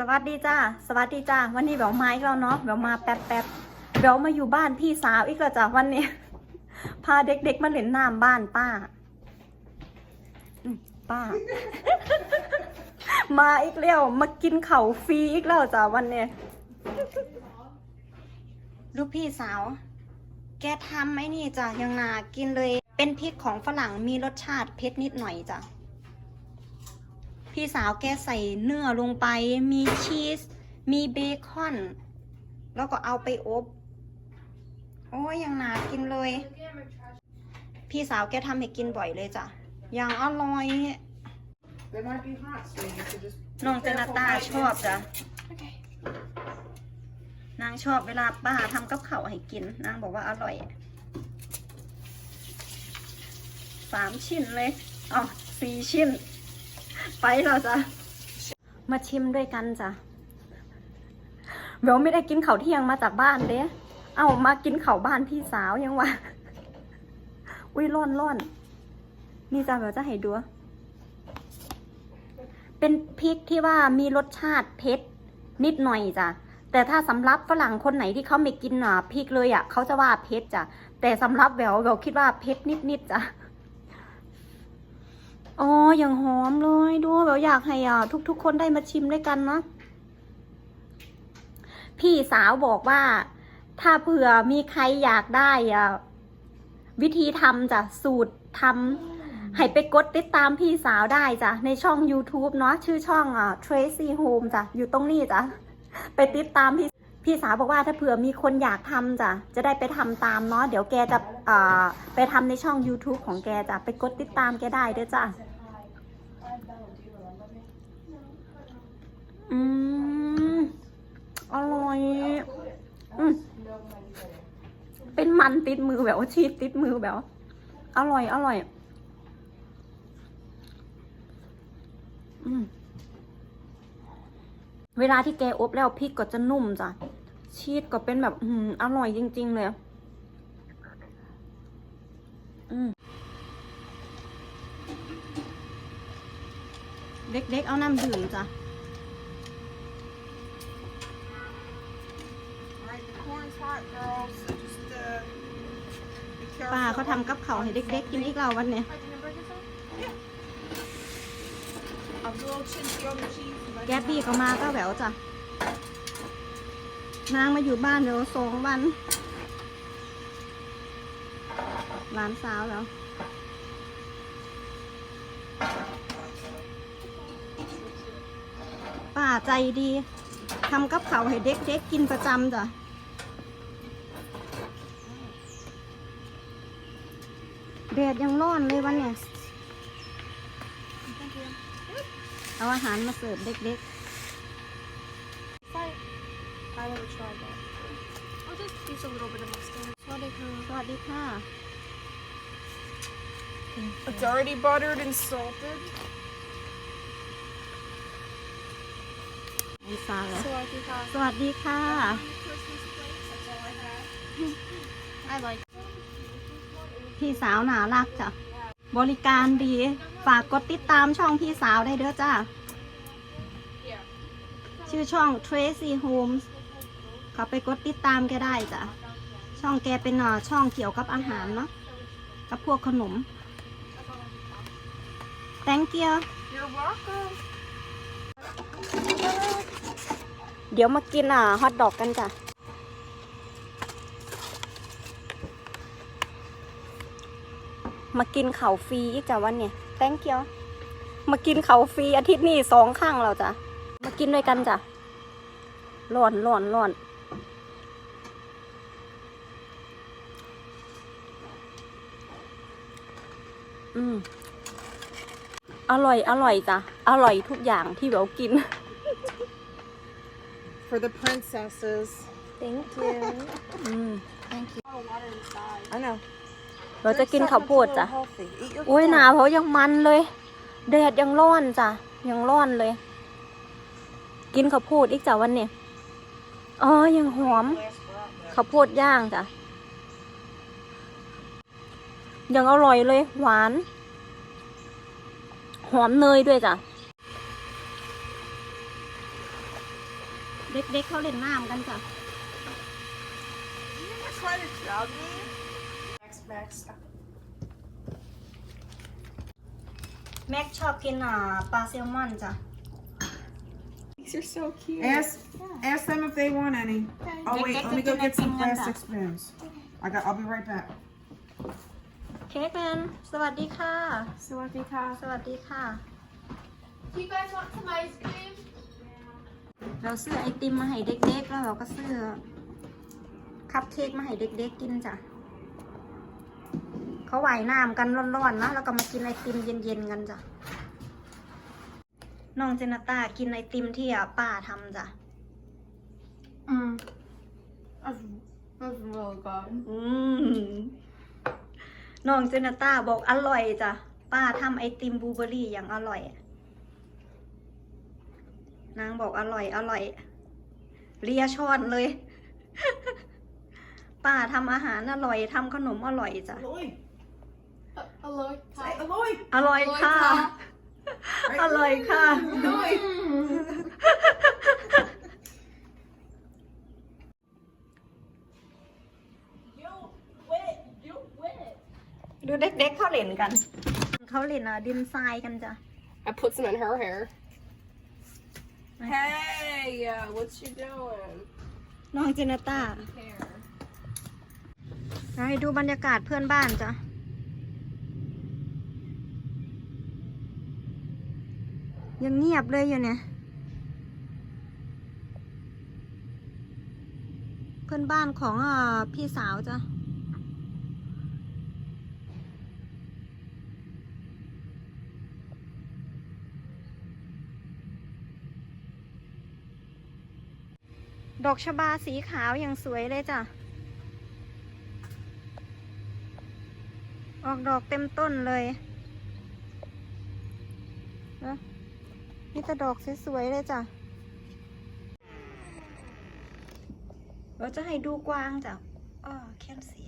สวัสดีจ้าสวัสดีจ้าวันนี้แบวมาอีกแล้วเนาะแบวมาแป๊บแป๊บแบวมาอยู่บ้านพี่สาวอีกแล้วจ้ะวันนี้ พาเด็กๆมาเล่นน้ำบ้านป้าป้า มาอีกแล้วมากินเข่าฟรีอีกแล้วจ้ะวันนี้ลูกพี่สาว แกทำไหมนี่จ้ะยังนากินเลย เป็นพริกของฝรั่งมีรสชาติเผ็ดนิดหน่อยจ้ะ พี่สาวแกใส่เนื้อลงไป มีชีส มีเบคอน แล้วก็เอาไปอบ โอ้ยยังนากินเลย พี่สาวแกทำให้กินบ่อยเลยจ้ะยังอร่อย น้องเจนาตาชอบจ้ะนางชอบเวลาป้าทำกับข้าวให้กิน นางบอกว่าอร่อยสามชิ้นเลยอ๋อสี่ชิ้น ไปแล้วจ้ะมาชิมด้วยกันจ้ะเบลไม่ได้กินข้าวเที่ยงมาจากบ้านเด้เอามากินข้าวบ้านพี่สาวยังวะอุ้ยร้อนร้อนนี่จ้ะเบลจะให้ดู เป็นพริกที่ว่ามีรสชาติเผ็ดนิดหน่อยจ้ะแต่ถ้าสำหรับฝรั่งคนไหนที่เขาไม่กินอะพริกเลยอะเขาจะว่าเผ็ดจ้ะแต่สำหรับแววแววคิดว่าเผ็ดนิดๆจ้ะ อ๋อ อย่างหอมเลยดูแววอยากให้อะทุก ๆ คนได้มาชิมด้วยกันเนาะ พี่สาวบอกว่า ถ้าเผื่อมีใครอยากได้อะวิธีทำจ้ะสูตรทำให้ไปกดติดตามพี่สาวได้จ้ะในช่อง YouTube เนาะชื่อช่องอะ Tracy Home จ้ะอยู่ตรงนี้จ้ะไปติดตามพี่ พี่สาวบอกว่าถ้าเผื่อมีคนอยากทำจ้ะจะได้ไปทำตามเนาะเดี๋ยวแกจะไปทำในช่อง YouTube ของแกจ้ะไปกดติดตามแกได้เด้อจ้ะอืมอร่อยอืมเป็นมันติดมือแบบชีสติดมือแบบ อร่อย อร่อย อืมเวลาที่แกอบแล้วพริกก็จะนุ่มจ้ะ ชีสก็เป็นแบบ อืมอร่อยจริง ๆ เลย อืมเด็กๆ เอาน้ำดื่มจ้ะ ป้าเขาทำกับเขาวให้เด็กๆ กินอีกแล้ววันเนี้ย แกบบี้ก็มาก็แหววจ้ะ นางมาอยู่บ้านเดี๋ยวสองวันหลานสาวแล้วป้าใจดีทำกับเขาวให้เด็กๆกินประจำจ้ะแดดยังร้อนเลยวันเนี่ย เอาอาหารมาเสิร์ฟเด็กๆ I never tried that. I'll just use a little bit of mustard. ๆสวัสดีค่ะ สวัสดีค่ะ It's already buttered and salted. ลิซาแล้ว So I think สวัสดีค่ะ Christmas plates. That's all I have. I like. พี่สาวน่ารักจ้ะ บริการดี ฝากกดติดตามช่องพี่สาวได้เด้อจ้า Yeah. ชื่อช่อง Tracy Homes เขาไปกดติดตามแกได้จ้ะ ช่องแกเป็นเอ่อช่องเกี่ยวกับอาหารเนาะ กับพวกขนม thank you You're welcome. เดี๋ยวมากินอะฮอทดอกกันจ้ะ มากินเขาวฟรีอีกจ้ะวันเนี่ย thank you มากินเขาวฟรีอาทิตย์นี้สองครั้งแล้วจ้ะ มากินด้วยกันจ้ะร้อนร้อนร้อน อืมอร่อยอร่อยจ้ะอร่อยทุกอย่างที่เรากิน For the princesses. Thank you. อืม Thank you. Oh, water inside. I know. เราจะกินข้าวโพดจ้ะ Healthy. Eat your โอ้ย corn. หนาวเพราะยังมันเลยแดดยังร้อนจ้ะยังร้อนเลย กินข้าวโพดอีกจ้ะวันนี้อ๋อยังหอมข้าวโพดย่างจ้ะ ยังอร่อยเลย หวาน หอมเนยด้วยจ้ะ เด็กๆเขาเล่นน้ำกันจ้ะ You ever try to crowd me? Max, Max. แม็กชอบกินอ่าปลาแซลมอนจ้ะ These are so cute. Ask ask them if they want any. Oh Get- wait, get let the me go get some connecting one plastic spoons. I got. I'll be right back. เค้กแมนสวัสดีค่ะ Sawadika. สวัสดีค่ะ Do you guys want some ice cream? เราซื้อไอติมมาให้เด็กๆ แล้วเราก็ซื้อคัพเค้กมาให้เด็กๆกินจ้ะ เขาไหวน้ำกันร้อนๆนะแล้วก็มากินไอติมเย็นๆกันจ้ะ น้องเจนต้ากินไอติมที่อะป้าทำจ้ะ Mm. That's, that's really good. อืม น้องเจนต้าบอกอร่อยจ้ะ ป้าทำไอติมบลูเบอร์รี่อย่างอร่อย นางบอกอร่อย อร่อย เลียช้อนเลย ป้าทำอาหารอร่อยทำขนมอร่อยจ้ะ Aloy, Uh, hello. say Aloy. อร่อยค่ะ อร่อยค่ะ Aloy. ดูเด็กๆเขาเล่นกัน เขาเล่นอะดินทรายกันจ้ะ I put some in her hair. Hey, uh, what you doing? น้องเจนต้า Hair. ให้ดูบรรยากาศเพื่อนบ้านจ้ะ ยังเงียบเลยอยู่เนี่ย เพื่อนบ้านของอ่าพี่สาวจ้ะ ดอกชบาสีขาวอย่างสวยเลยจ้ะ ออกดอกเต็มต้นเลยนะนี่แต่ดอกสวยๆเลยจ้ะ เราจะให้ดูกวางจ้ะอ้อแค่นสี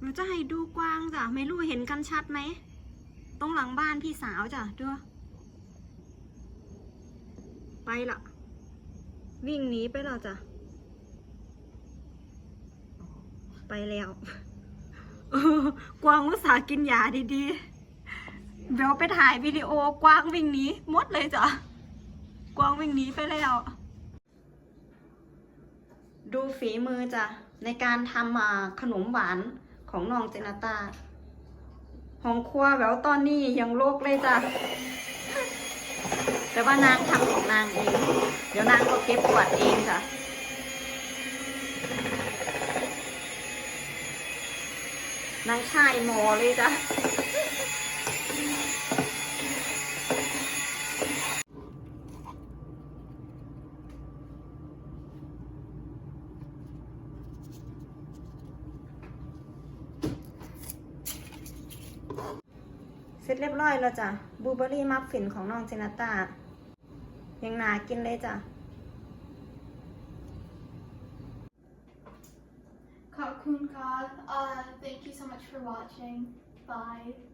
เราจะให้ดูกวางจ้ะ ไม่รู้เห็นกันชัดไหม ตรงหลังบ้านพี่สาวจ้ะดูไปละวิ่งหนีไปแล้วจ้ะ ไปแล้วกวางอุตส่าห์กินยาดีๆ เดี๋ยวไปถ่ายวิดีโอกวางวิ่งหนีมดเลยจ้ะ กวางวิ่งหนีไปแล้ว ดูฝีมือจ้ะ ในการทำอ่าขนมหวานของน้องเจนาตา ห้องครัวแววตอนนี้ยังโลกเลยจ้ะ แต่ว่านางทำของนางเอง เดี๋ยวนางก็เก็บกวาดเองจ้ะนางชายหมอเลยจ้ะ เสร็จเรียบร้อยแล้วจ้ะบลูเบอรี่มัฟฟินของน้องเจนาตายังนากินเลยจ้ะ Kakun God, uh, thank you so much for watching. Bye.